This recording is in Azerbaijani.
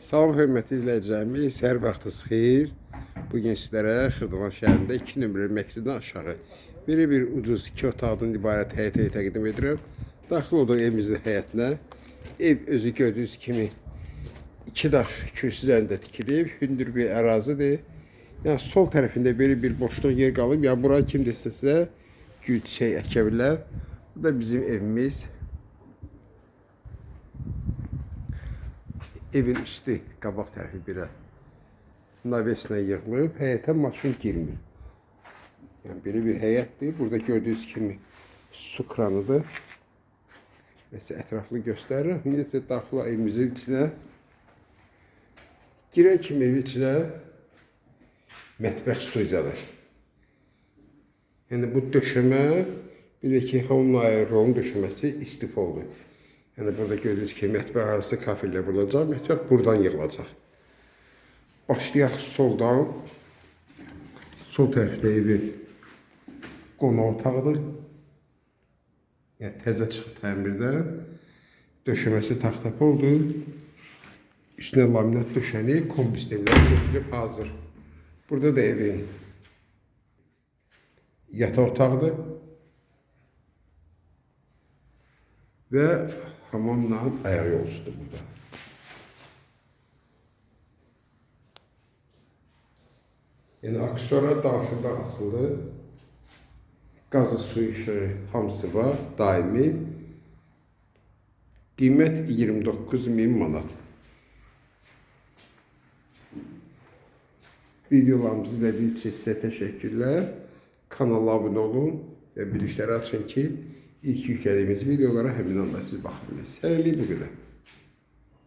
Salam hörmətli izləyicilərimiz, hər vaxtınız xeyir. Bu gün sizlərə Xırdalan şəhərində 2 nömrəli məktəbdən aşağı biri bir ucuz 2 otaqdan ibarət həyətə təqdim edirəm. Daxil olduq evimizin həyətinə. Ev özü gördüyünüz kimi iki daş kürsü üzərində tikilib, hündür bir ərazidir. Yəni sol tərəfində belə bir boşluq yer qalıb. Yəni bura kim desə sizə gül çiçək əkə bilər. Bu da bizim evimiz. Evin üstü qabaq tərəfi birə naveslə yığılıb, həyətə maşın girmir. Yəni belə bir həyətdir. Burada gördüyünüz kimi su kranıdır. Və sizə ətraflı göstərirəm. İndi sizə daxil evimizin içinə girən kimi evin içinə mətbəx studiyadır. Yəni bu döşəmə bir də ki, hamının ayrılığının döşəməsi istifoldur. Yəni burada gördüyünüz kimi mətbəx arası kafellər vurulacaq, mətbəx buradan yığılacaq. Başlayaq soldan. Sol tərəfdə evin qonaq otağıdır. Yəni təzə çıxıb təmirdən. Döşəməsi taxtapoldur. Üstünə laminat döşənib, kombi sistemlər çəkilib hazır. Burada da evin yataq otağıdır. Və hamamla ayaq yolusudur burada. Yəni aksiyona daxildə asılı qazı su işləri hamısı var, daimi. Qiymət 29 min manat. Videolarımızı izlədiyiniz üçün sizə təşəkkürlər. Kanala abunə olun və bilişləri açın ki, İlk iki kelimesi videolara hemen onlar siz bakabilirsiniz. Herhalde bu kadar.